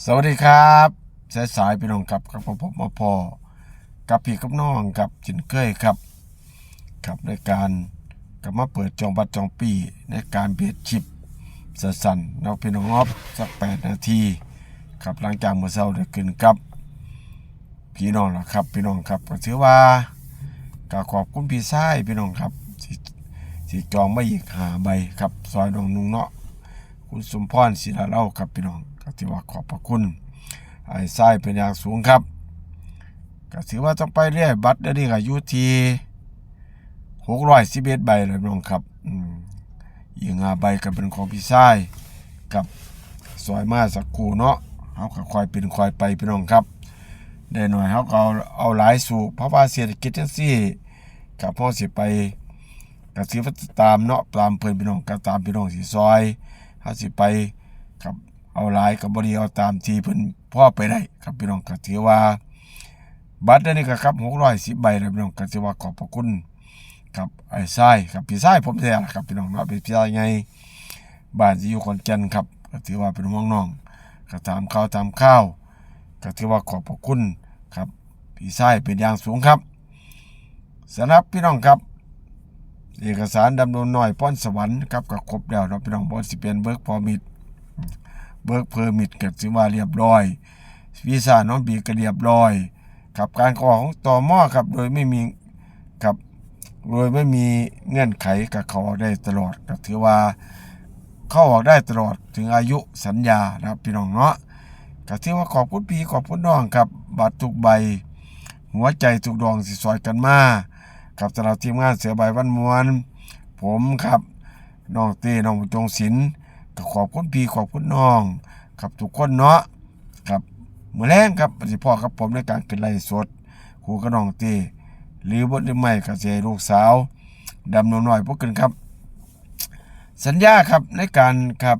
สวัสดีครับสายสายพี่น้องครับกับผมผมมาพอกับพี่กับน้องกับจินเคยครับครับในการกลับมาเปิดจองบัตรจองปีในการเบียดชิปสั้นๆเราพี่น้องครับสักแปดนาทีครับหลังจากเมื่อเช้าได้ขึ้นกับพี่น้องล่ะครับ พี่น้องครับก็ถือว่าก็ขอบคุณพี่ชายพี่น้องครับที่จองไมาอีกหาใบครับซอยดองนุ่งเนาะคุณสมพรศิลาเล่าครับพี่น้อง ก็ถือว่าขอบพระคุณไอ้ไส้เป็นอย่างสูงครับก็ถือว่าต้องไปเรื่อยบัตรเดี๋ยวนี้ก็อยู่ที่หกร้อยสิบเอ็ดใบเลยน้องครับอืมอีกห้าใบก็เป็นของพี่ชายกับซอยมาสักคู่เนาะเขาก็คอยเป็นคอยไปพี่น้องครับ ได้หน่อยเขาก็เอาเอาหลายสู่เพราะว่าเศรษฐกิจจังซี่กับพ่อสิไปก็ถือว่าตามเนาะตามเพิ่นพี่น้องก็ตามพี่น้องสิซอยถ้าสิไปครับ เอาหลายกับบริเอาตามทีเพิ่นพ่อไปได้ครับพี่น้องก็ถือว่า บัตรนี้ก็ครับ610ใบแล้วพี่น้องก็ถือว่าขอบพระคุณครับไอ้ทรายครับพี่ทรายผมแท้ล่ะครับพี่น้องเนาะเป็นพี่ทรายไงบ้านที่อยู่ขอนแก่นครับก็ถือว่าเป็นห่วงน้องก็ตามข้าวตามข้าวก็ถือว่าขอบพระคุณครับพี่ทรายเป็นอย่างสูงครับสำหรับพี่น้องครับ เอกสารดำเนินหน่อยป้อนสวรรค์ครับก็ครบแล้วเนาะพี่น้องบอสิเป็นเบิร์กพอมิด เบิกเพอร์มิดเกิดสิว่าเรียบร้อยวีซ่าน้องบีก็เรียบร้อยครับการขอของต่อมอครับ โดยไม่มีครับโดยไม่มีเงื่อนไขกับเขาได้ตลอดก็ถือว่าเข้าออกได้ตลอดถึงอายุสัญญานะครับพี่น้องเนาะก็ถือว่าขอบคุณพี่ขอบคุณน้องครับบัตรทุกใบ หัวใจทุกดวงสิซอยกันมากับสำหรับทีมงานเสือใบวันมวน ผมครับน้องเต้น้องจงศิลป์ ขอบคุณพี่ขอบคุณน้อง ครับทุกคนเนาะครับเมื่อแรงครับปฏิพ่อครับผมในการขึ้นไล่สดครูกับน้องเต้หรือบทหรือไม่ก็จะให้ลูกสาวดำนนหน่อยพวกกันครับ สัญญาครับในการครับ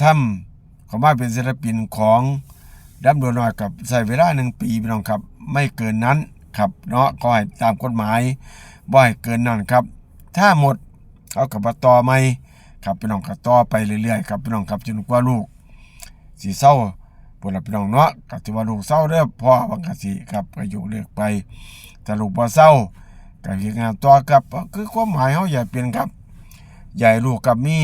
ทำขามาเป็นศิลปินของดำนนหน่อยกับใส่เวลาหนึ่งปีพี่น้องครับ ไม่เกินนั้นครับเนาะก็ให้ตามกฎหมายบ่ให้เกินนั้นครับ ถ้าหมดเอากับมาต่อไหม ครับพี่น้องก็ต่อไปเรื่อยๆครับพี่น้องครับจนกว่าลูกสีเศร้าปวดรับพี่น้องเนาะก็ถือว่าลูกเศร้าเด้อพ่อบางกะสิครับก็อยู่เลือกไปถ้าลูกบ่เศร้าก็เฮ็ดงานต่อครับก็คือความหมายเฮาอย่าเปลี่ยนครับให้ลูกกับมี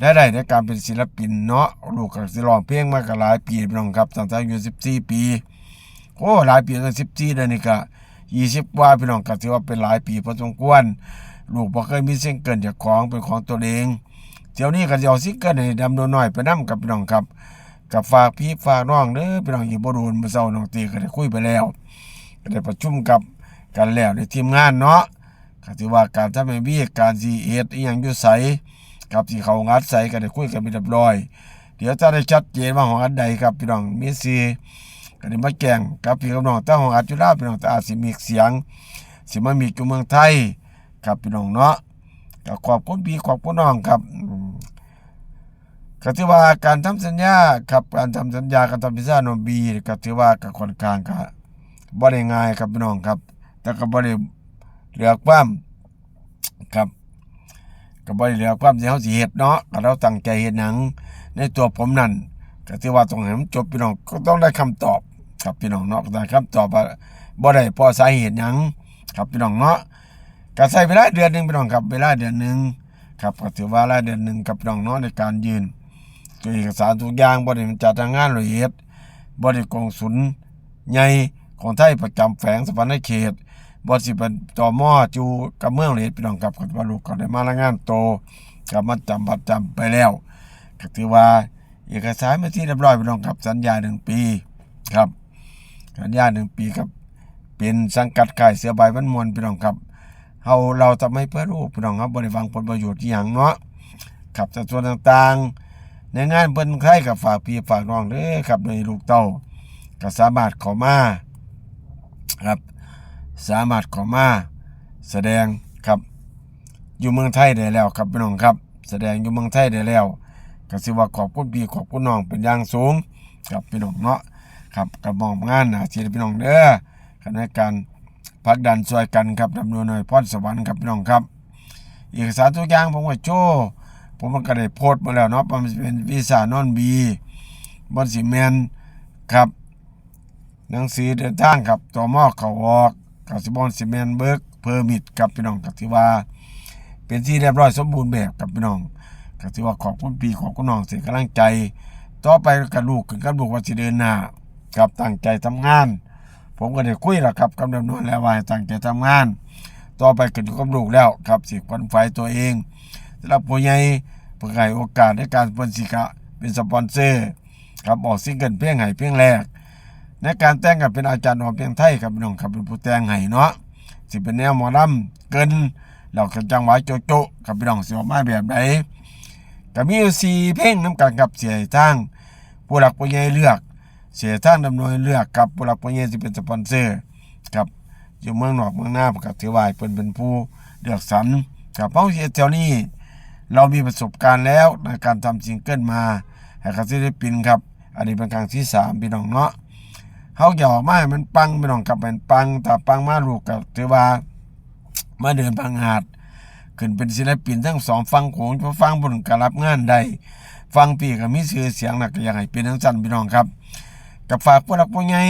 และได้ในการเป็นศิลปินเนาะลูกก็สิร้องเพลงมาก็หลายปีพี่น้องครับตั้งแต่อายุ14 ปีโอ้หลายปีตั้ง14เดือนนี่ก็20กว่าพี่น้องก็ถือว่าเป็นหลายปีพอสมควร ลูกบ่เคยมีซิงเกิลจากของเป็นของตัวเอง เดี๋ยวนี้ก็จะเอาซิงเกิลให้ดำโดนหน่อยไปนํกับพี่น้องครับกับฝากพี่ฝากน้องเด้อพี่น้องอีกบ่โดนเมื่อเช้าน้องตีก็ได้คุยไปแล้วก็ได้ประชุมกับกันแล้วในทีมงานเนาะก็ถือว่าการทำให้มีการสิเฮ็ดอีหยังอยู่ไสกับที่เขางัดใส่ก็ได้คุยกันไปเรียบร้อย เดี๋ยวจะได้ชัดเจนว่าของอันใดครับพี่น้องมีสิก็ได้มาแจ้งกับพี่กับน้องแต่ของอัจจุฬาพี่น้องแต่อาจสิมีเสียงสิมามีอยู่เมืองไทย ครับพี่น้องเนาะก็ขอบคุณพี่ขอบคุณน้องครับก็ถือว่าการทำสัญญาครับการทำสัญญาการทำพิซซ่าโนบีก็ถือว่าก็ค่อนข้างก็บ่ได้ง่ายครับพี่น้องครับ แต่ก็บ่ได้เหลือความครับก็บ่ได้เหลือความที่เฮาสิเฮ็ดเนาะก็เราตั้งใจเฮ็ดหนังในตัวผมนั่นก็ถือว่าต้องให้มันจบพี่น้องก็ต้องได้คำตอบครับพี่น้องเนาะได้คำตอบว่าบ่ได้เพราะสาเหตุหยังครับพี่น้องเนาะ ก็ใช้เวลาเดือนหนึ่งพี่น้องครับเวลาเดือนหนึ่งครับก็ถือว่าเวลาเดือนหนึ่งกับน้องเนาะในการยืนตัวเอกสารทุกอย่างบริมันจัดทางงานละเอียดบริกองสุนย์ใหญ่ของไทยประจำแฝงสวรรณเขตบริสิเป็นต่อมอจูกับเมืองละเอียดพี่น้องครับก็ว่าลูกก็ได้มารายงานโตกับมาจำบัตรจำไปแล้วก็ถือว่าเอกสารมาที่เรียบร้อยพี่น้องครับสัญญาหนึ่งปีครับสัญญาหนึ่งปีครับเป็นสังกัดค่ายเสือใบวันมวลพี่น้องครับ เฮาเราจะไม่เพื่อรูปพี่น้องครับบริฟังผลประโยชน์อย่างเนาะครับแต่ส่วนต่างๆ ในงานเพิ่นใครกับฝากพี่ฝากน้องเด้อครับในลูกเต้าก็สามารถข้ามาครับสามารถข้ามาแสดงครับอยู่เมืองไทยได้แล้วครับพี่น้องครับ แสดงอยู่เมืองไทยได้แล้วก็สิว่าขอบคุณพี่ขอบคุณน้องเป็นอย่างสูงครับพี่น้องเนาะครับกับองงานนะที่พี่น้องเด้อคณะการ พักดันช่วยกันครับดำเนินหน่วยพรสวรรค์ครับพี่น้องครับ เอกสารทุกอย่างผมว่าโจผมมันก็ได้โพสต์มาแล้วเนาะมันเป็นวีซ่านอนบีบอนสิแมนครับหนังสือเดินทางครับต่อมอเขาออกกับสิบอนสิแมนเบิร์กเพอร์มิดกับพี่น้องกับที่ว่า เป็นที่เรียบร้อยสมบูรณ์แบบกับพี่น้องก็ถือว่าขอบคุณปีขอบคุณน้องเสียกำลังใจ ต่อไปกับลูกขึ้นกับลูกว่าสิเดินหน้ากับตั้งใจทำงาน ผมก็ได้คุยแล้วครับกับดำนวนแล้วว่าตั้งใจทำงาน ต่อไปขึ้นกับลูกแล้วครับสิควันไฟตัวเองสำหรับผู้ใหญ่เพื่อให้โอกาสในการเป็นสิกะเป็นสปอนเซอร์ครับออกซิงเกิลเพลงไห้เพลงแรก ในการแต่งกับเป็นอาจารย์ออเพลงไทยครับน้องครับเป็นผู้แต่งไห้เนาะสิเป็นแนวหมอลำเกินเราก็จังหวะโจโจกับพี่น้องสิออกมาแบบไหนก็มีอยู่สี่เพลงน้ำกันกับเสียทางผู้หลักผู้ใหญ่เลือก เสียท่างดำเนินเลือกกับผู้หลักผู้ใหญ่ที่เป็นสปอนเซอร์ครับอยู่เมืองนอกเมืองหน้ากับถือว่าเป็นเป็นผู้เลือกสรรกับเพราะเสียแถวนี้เรามีประสบการณ์แล้วในการทำซิงเกิลมาให้กับศิลปินครับ อันนี้เป็นครั้งที่สามพี่น้องเนาะเขาหยอกมาให้มันปังพี่น้องกับมันปังแต่ปังมาลูกกับถือว่ามาเดินพังหาดขึ้นเป็นศิลปินทั้งสองฟังโขงเพราะฟังบนการรับงานได้ฟังปีก็มีชื่อเสียงหนักอย่างไรเป็นทั้งสั้นพี่น้องครับ กับฝากผู้หลักผู้ใหญ่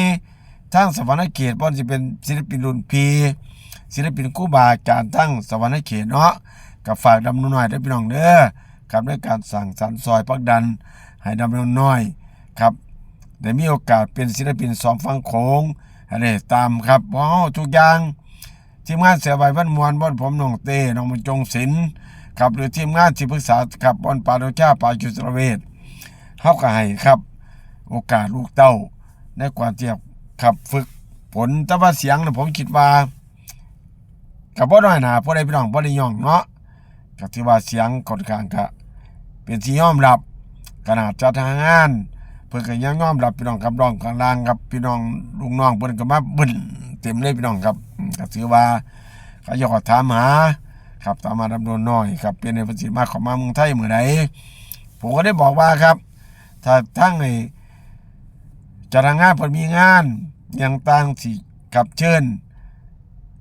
ทั้งสวรรค์เขตบ่นสิเป็นศิลปินรุ่นพีศิลปินคู่บาอาจารย์ทั้งสวรรค์เขตเนาะกับฝากดำนุนหน่อยได้พี่น้องเด้อกับด้วยการสั่งสรรซอยพักดัน ให้ดำนุนน้อยครับได้มีโอกาสเป็นศิลปินสองฟังโขงอันนี้ตามครับเพราะทุกอย่างทีมงานเสียใบวันมวนบอนผมน้องเต้น้องบรรจงศิลป์ครับหรือทีมงานที่ปรึกษาครับบอนปาโดชาปาจุตระเวทเฮาก็ให้ครับ โอกาสลูกเต้าในควาเทียบขับฝึกผลแต่ว่าเสียงนะผมคิดว่ากับบ่น้อยหนาผู้ใดพี่น้องบ่ได้ย่องเนาะก็ถือว่าเสียงค่อนข้างก็เป็นที่ยอมรับขนาดจัดทางาน เพิ่นก็ยังยอมรับพี่น้องกับน้องข้างล่างครับพี่น้องลุงน้องเพิ่นก็มาบึ้นเต็มเลยพี่น้องครับอืมก็ถือว่าเขาอยากถามหาครับตามมาดำเนินน้อยครับเป็นในประสิทธิ์มากของมาเมืองไทยเมื่อใดผมก็ได้บอกว่าครับ ถ้าทั้งใน จะทางงานเพิ่นมีงานอยังต่างสิกับเชิญ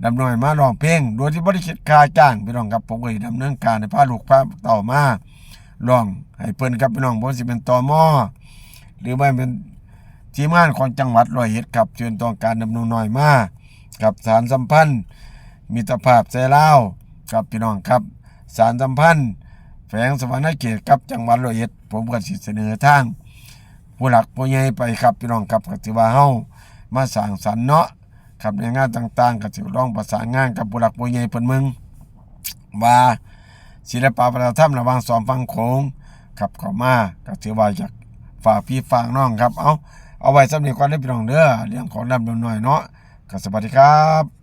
ดำเนินมาร้องเพลงโดยที่บริคิดค่าจ้างพี่น้องครับผมก็ได้ดำเนินการในพาลูกพาเต่ามาร้องให้เพิ่นครับพี่น้องบ่สิเป็นตอมอหรือว่เป็นทีมงานของจังหวัดร้อยเอ็ดครับเชิญต้องการดำเนินหน่อยมากับสารสัมพันธ์มิตรภาพใจลาวครับพี่น้องครับ สารสัมพันธ์แฝงสวรรค์เขตครับจังหวัดร้อยเอ็ดผมก็สิเสนอทาง ผู้หลักผู้ใหญ่ไปครับพี่น้องครับก็ถือว่าเฮามาสร้างสรรค์เนาะครับในงานต่างๆก็สิลองประสานงานกับผู้หลักผู้ใหญ่เพิ่นเมืองว่าศิลปะวัฒนธรรมระหว่างสองฝั่งโขงครับเข้ามาก็ถือว่าอยากฝากพี่ฝากน้องครับ เอาเอาไว้สำเร็จก่อนได้พี่น้องเด้อเรื่องของดำดำหน่อยเนาะก็สวัสดีครับ